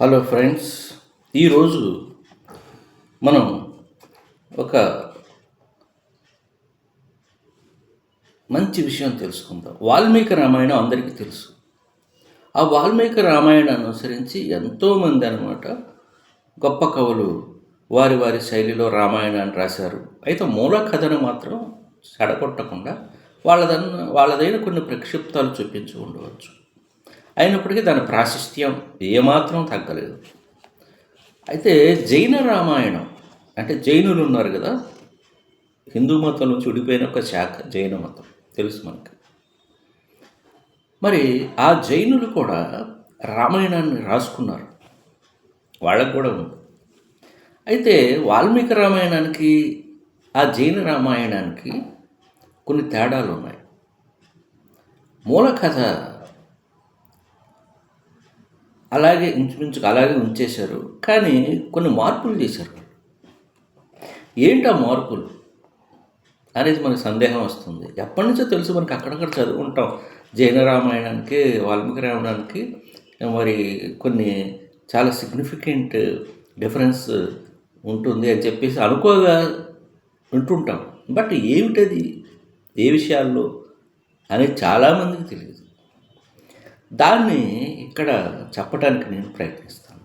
Hello friends ఈరోజు మనం ఒక మంచి విషయం తెలుసుకుందాం. వాల్మీకి రామాయణం అందరికీ తెలుసు. ఆ వాల్మీకి రామాయణాన్ని అనుసరించి ఎంతోమంది అనమాట గొప్ప కవులు వారి వారి శైలిలో రామాయణాన్ని రాశారు. అయితే మూల కథను మాత్రం చెడగొట్టకుండా వాళ్ళదన్న వాళ్ళదైన కొన్ని ప్రక్షిప్తాలు చూపించి ఉండవచ్చు. అయినప్పటికీ దాని ప్రాశస్త్యం ఏమాత్రం తగ్గలేదు. అయితే జైన రామాయణం అంటే జైనులు ఉన్నారు కదా హిందూ మతం నుంచి విడిపోయిన ఒక శాఖ జైన మతం. తెలుసు మనకి. మరి ఆ జైనులు కూడా రామాయణాన్ని రాసుకున్నారు. వాళ్ళకు కూడా ఉంది. అయితే వాల్మీకి రామాయణానికి ఆ జైన రామాయణానికి కొన్ని తేడాలు ఉన్నాయి. మూల కథ అలాగే ఇంచుమించుకు అలాగే ఉంచేశారు. కానీ కొన్ని మార్పులు చేశారు. ఏంటి ఆ మార్పులు అనేది మనకు సందేహం వస్తుంది. ఎప్పటి నుంచో తెలుసు మనకి అక్కడక్కడ చదువుకుంటాం. జైన రామాయణానికి వాల్మీకి రామాయణానికి మరి కొన్ని చాలా సిగ్నిఫికెంట్ డిఫరెన్స్ ఉంటుంది అని చెప్పేసి అనుకోగా వింటుంటాం. బట్ ఏమిటది? ఏ విషయాల్లో? అనేది చాలామందికి తెలియదు. దాన్ని ఇక్కడ చెప్పడానికి నేను ప్రయత్నిస్తాను.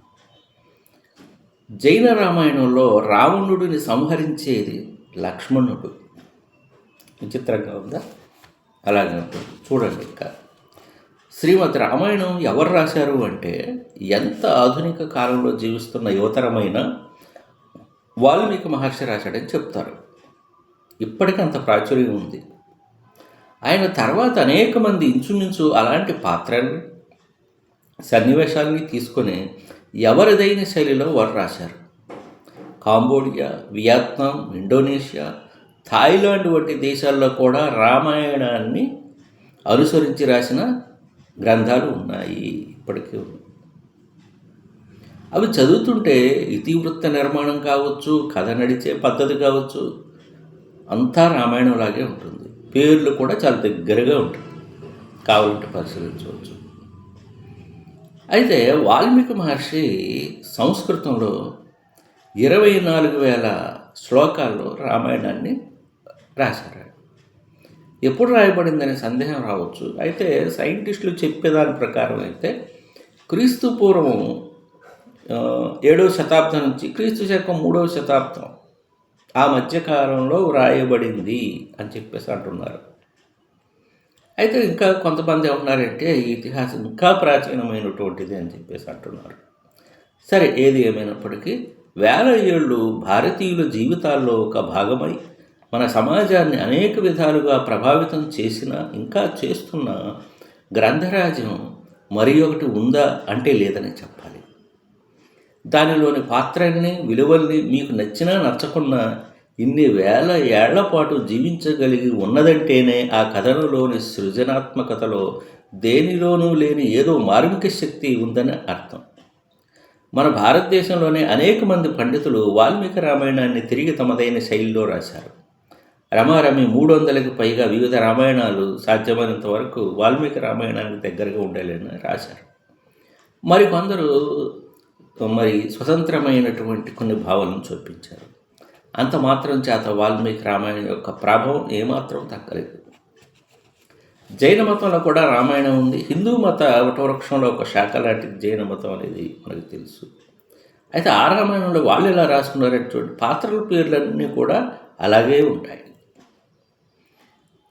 జైన రామాయణంలో రావణుడిని సంహరించేది లక్ష్మణుడు. విచిత్రంగా ఉందా? అలాగే ఉంటుంది. చూడండి ఇంకా. శ్రీమద్ రామాయణం ఎవరు రాశారు అంటే ఎంత ఆధునిక కాలంలో జీవిస్తున్న యువతరమైన వాల్మీకి మహర్షి రాశాడని చెప్తారు. ఇప్పటికీ అంత ప్రాచుర్యం ఉంది. ఆయన తర్వాత అనేక మంది ఇంచుమించు అలాంటి పాత్రల్ని సన్నివేశాలని తీసుకొని ఎవరిదైన శైలిలో వారు రాశారు. కాంబోడియా వియత్నాం ఇండోనేషియా థాయిలాండ్ వంటి దేశాల్లో కూడా రామాయణాన్ని అనుసరించి రాసిన గ్రంథాలు ఉన్నాయి ఇప్పటికీ అవి చదువుతుంటే ఇతివృత్త నిర్మాణం కావచ్చు కథ నడిచే పద్ధతి కావచ్చు అంతా రామాయణంలాగే ఉంటుంది. పేర్లు కూడా చాలా దగ్గరగా ఉంటాయి. కావాలంటే పరిశీలించవచ్చు. అయితే వాల్మీకి మహర్షి సంస్కృతంలో ఇరవై నాలుగు వేల శ్లోకాల్లో రామాయణాన్ని రాశారు. ఎప్పుడు రాయబడిందనే సందేహం రావచ్చు. అయితే సైంటిస్టులు చెప్పేదాని ప్రకారం అయితే క్రీస్తు పూర్వం ఏడవ శతాబ్దం నుంచి క్రీస్తు శకం మూడవ శతాబ్దం ఆ మధ్యకాలంలో వ్రాయబడింది అని చెప్పేసి అంటున్నారు. అయితే ఇంకా కొంతమంది ఉన్నారంటే ఈ ఇతిహాసం ఇంకా ప్రాచీనమైనటువంటిది అని చెప్పేసి అంటున్నారు. సరే ఏది ఏమైనప్పటికీ వేల ఏళ్ళు భారతీయుల జీవితాల్లో ఒక భాగమై మన సమాజాన్ని అనేక విధాలుగా ప్రభావితం చేసిన ఇంకా చేస్తున్న గ్రంథరాజ్యం మరి ఒకటి ఉందా అంటే లేదని చెప్పాలి. దానిలోని పాత్రల్ని విలువల్ని మీకు నచ్చినా నచ్చకున్నా ఇన్ని వేల ఏళ్ళ పాటు జీవించగలిగి ఉన్నదంటేనే ఆ కథనలోని సృజనాత్మకతలో దేనిలోనూ లేని ఏదో మార్మిక శక్తి ఉందని అర్థం. మన భారతదేశంలోనే అనేక మంది పండితులు వాల్మీకి రామాయణాన్ని తిరిగి తమదైన శైలిలో రాశారు. రమారమి మూడు వందలకు పైగా వివిధ రామాయణాలు సాధ్యమైనంత వరకు వాల్మీకి రామాయణానికి దగ్గరగా ఉండేలని రాశారు. మరి కొందరు మరి స్వతంత్రమైనటువంటి కొన్ని భావాలను చూపించారు. అంత మాత్రం చేత వాల్మీకి రామాయణం యొక్క ప్రభావం ఏమాత్రం తగ్గలేదు. జైన మతంలో కూడా రామాయణం ఉంది. హిందూ మత వటవృక్షంలో ఒక శాఖ లాంటిది జైన మతం అనేది మనకు తెలుసు. అయితే ఆ రామాయణంలో వాళ్ళు ఎలా రాసుకున్నారంటే చూడండి. పాత్రల పేర్లన్నీ కూడా అలాగే ఉంటాయి.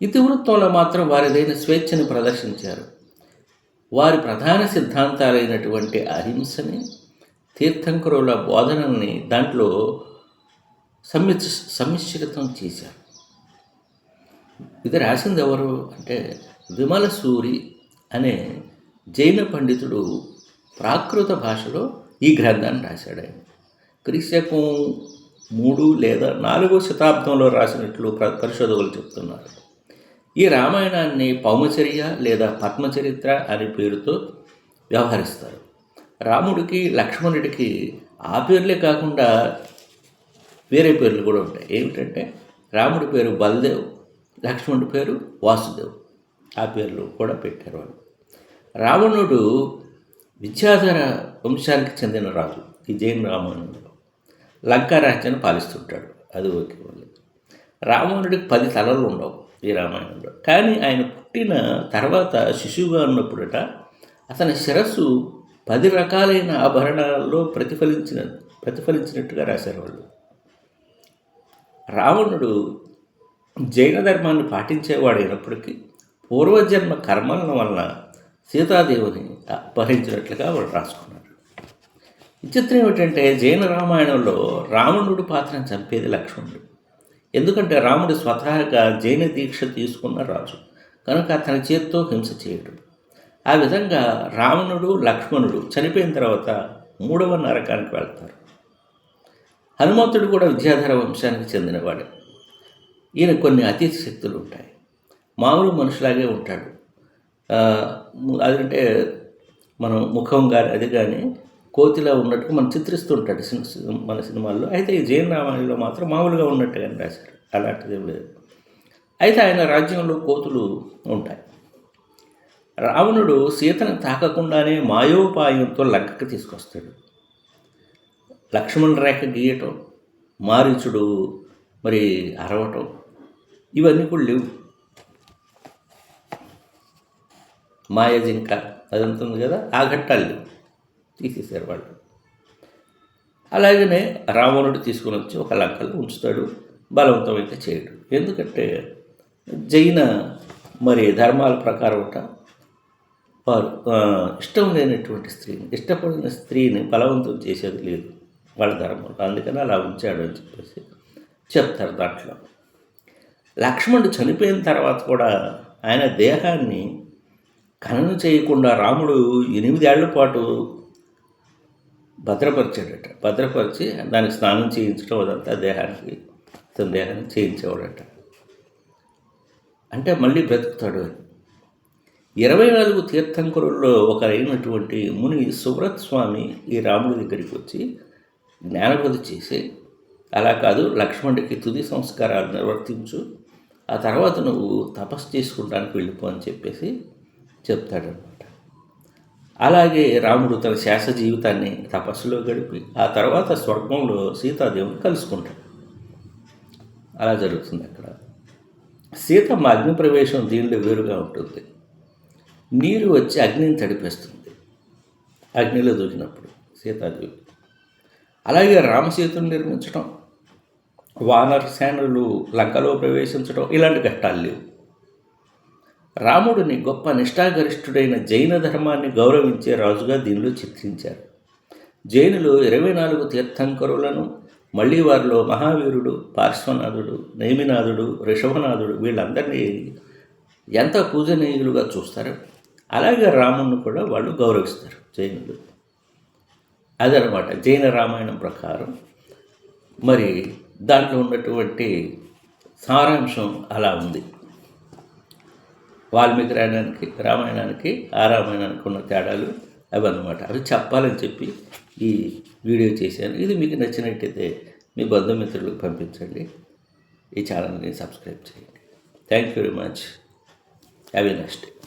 ఇతివృత్తంలో మాత్రం వారిదైన స్వేచ్ఛని ప్రదర్శించారు. వారి ప్రధాన సిద్ధాంతాలైనటువంటి అహింసని తీర్థంకరుల బోధనల్ని దాంట్లో సమ్మి సమ్మిశ్రితం చేశారు. ఇది రాసింది ఎవరు అంటే విమల సూరి అనే జైన పండితుడు ప్రాకృత భాషలో ఈ గ్రంథాన్ని రాశాడు ఆయన. క్రీశకం మూడు లేదా నాలుగో శతాబ్దంలో రాసినట్లు పరిశోధకులు చెప్తున్నారు. ఈ రామాయణాన్ని పౌమచర్య లేదా పద్మచరిత్ర అనే పేరుతో వ్యవహరిస్తారు. రాముడికి లక్ష్మణుడికి ఆ పేర్లే కాకుండా వేరే పేర్లు కూడా ఉంటాయి. ఏమిటంటే రాముడి పేరు బలదేవ్ లక్ష్మణుడి పేరు వాసుదేవ్. ఆ పేర్లు కూడా పెట్టారు వాళ్ళు. రావణుడు విద్యాధర వంశానికి చెందిన రాజు ఈ జైన్ రామాయణంలో. లంకా రాజ్యాన్ని పాలిస్తుంటాడు. అది ఓకే రావణుడికి పది తలలు ఉండవు ఈ రామాయణంలో. కానీ ఆయన పుట్టిన తర్వాత శిశువుగా ఉన్నప్పుడట అతని శిరస్సు పది రకాలైన ఆభరణాల్లో ప్రతిఫలించిన ప్రతిఫలించినట్టుగా రాశారు వాళ్ళు. రావణుడు జైన ధర్మాన్ని పాటించేవాడైనప్పటికీ పూర్వజన్మ కర్మల వలన సీతాదేవిని అపహరించినట్లుగా వాళ్ళు రాసుకున్నారు విచిత్రం ఏమిటంటే జైన రామాయణంలో రావణుడు పాత్రను చంపేది లక్ష్మణుడు. ఎందుకంటే రాముడు స్వతహాగా జైన దీక్ష తీసుకున్న రాజు. కనుక అతని చేత్తో హింస చేయడం ఆ విధంగా రావణుడు లక్ష్మణుడు చనిపోయిన తర్వాత మూడవ నరకానికి వెళ్తారు. హనుమంతుడు కూడా విద్యాధర వంశానికి చెందినవాడే. ఈయన కొన్ని అతీత శక్తులు ఉంటాయి. మామూలు మనుషులాగే ఉంటాడు. అదంటే మనం ముఖం కానీ అది కానీ కోతిలా ఉన్నట్టుగా మనం చిత్రిస్తుంటాడు సినిమా మన సినిమాల్లో. అయితే ఈ జైన్ రామాయణంలో మాత్రం మామూలుగా ఉన్నట్టుగానే రాశారు. అలాంటిది లేదు. అయితే ఆయన రాజ్యంలో కోతులు ఉంటాయి. రావణుడు సీతను తాకకుండానే మాయోపాయంతో లక్కకు తీసుకొస్తాడు. లక్ష్మణ రేఖ గీయటం మారీచుడు మరి అరవటం ఇవన్నీ కూడా లేవు. మాయజింక అదంతా ఉంది కదా ఆ ఘట్టాలు లేవు. తీసేశారు వాళ్ళు. అలాగనే రావణుడు తీసుకుని వచ్చి ఒక లంకలో ఉంచుతాడు బలవంతమైతే చేయడు. ఎందుకంటే జైన మరి ధర్మాల ప్రకారం ఉంటా వారు ఇష్టం లేనటువంటి స్త్రీని ఇష్టపడిన స్త్రీని బలవంతం చేసేది లేదు వాళ్ళ ధర్మం అందుకని అలా ఉంచాడు అని చెప్పేసి చెప్తారు దాంట్లో. లక్ష్మణుడు చనిపోయిన తర్వాత కూడా ఆయన దేహాన్ని ఖననం చేయకుండా రాముడు ఎనిమిదేళ్ళ పాటు భద్రపరిచాడట. భద్రపరిచి దానికి స్నానం చేయించడం అదంతా దేహానికి తన దేహాన్ని చేయించేవాడట. అంటే మళ్ళీ బ్రతుకుతాడు అని. ఇరవై నాలుగు తీర్థంకరుల్లో ఒకరైనటువంటి ముని సువ్రత్ స్వామి ఈ రాముడి దగ్గరికి వచ్చి జ్ఞానబోధి చేసి అలా కాదు లక్ష్మణుడికి తుది సంస్కారాలు నిర్వర్తించు ఆ తర్వాత నువ్వు తపస్సు చేసుకుంటానికి వెళ్ళిపో అని చెప్పేసి చెప్తాడనమాట అలాగే రాముడు తన శాస జీవితాన్ని తపస్సులో గడిపి ఆ తర్వాత స్వర్గంలో సీతాదేవిని కలుసుకుంటాడు. అలా జరుగుతుంది అక్కడ. సీత అగ్ని ప్రవేశం దీనిలో వేరుగా ఉంటుంది. నీరు వచ్చి అగ్నిని తడిపేస్తుంది. అగ్నిలో దూకినప్పుడు సీతాదేవి. అలాగే రామసేతును నిర్మించడం వానర సేనలు లంకలో ప్రవేశించడం ఇలాంటి ఘట్టాలు లేవు. రాముడిని గొప్ప నిష్ఠాగరిష్ఠుడైన జైన ధర్మాన్ని గౌరవించే రాజుగా దీనిలో చిత్రించారు. జైనులు ఇరవై నాలుగు తీర్థంకరులను మళ్ళీ వారిలో మహావీరుడు పార్శ్వనాథుడు నైమినాథుడు రిషభనాథుడు వీళ్ళందరినీ ఎంత పూజనీయులుగా చూస్తారు. అలాగే రాముణ్ణి కూడా వాళ్ళు గౌరవిస్తారు జైనులు అదనమాట జైన రామాయణం ప్రకారం. మరి దాంట్లో ఉన్నటువంటి సారాంశం అలా ఉంది. వాల్మీకి రామాయణానికి రామాయణానికి ఆ రామాయణానికి ఉన్న తేడాలు అవి అన్నమాట. అవి చెప్పాలని చెప్పి ఈ వీడియో చేశాను. ఇది మీకు నచ్చినట్టయితే మీ బంధుమిత్రులకు పంపించండి. ఈ ఛానల్ని సబ్స్క్రైబ్ చేయండి. Thank you very much. Have a next day.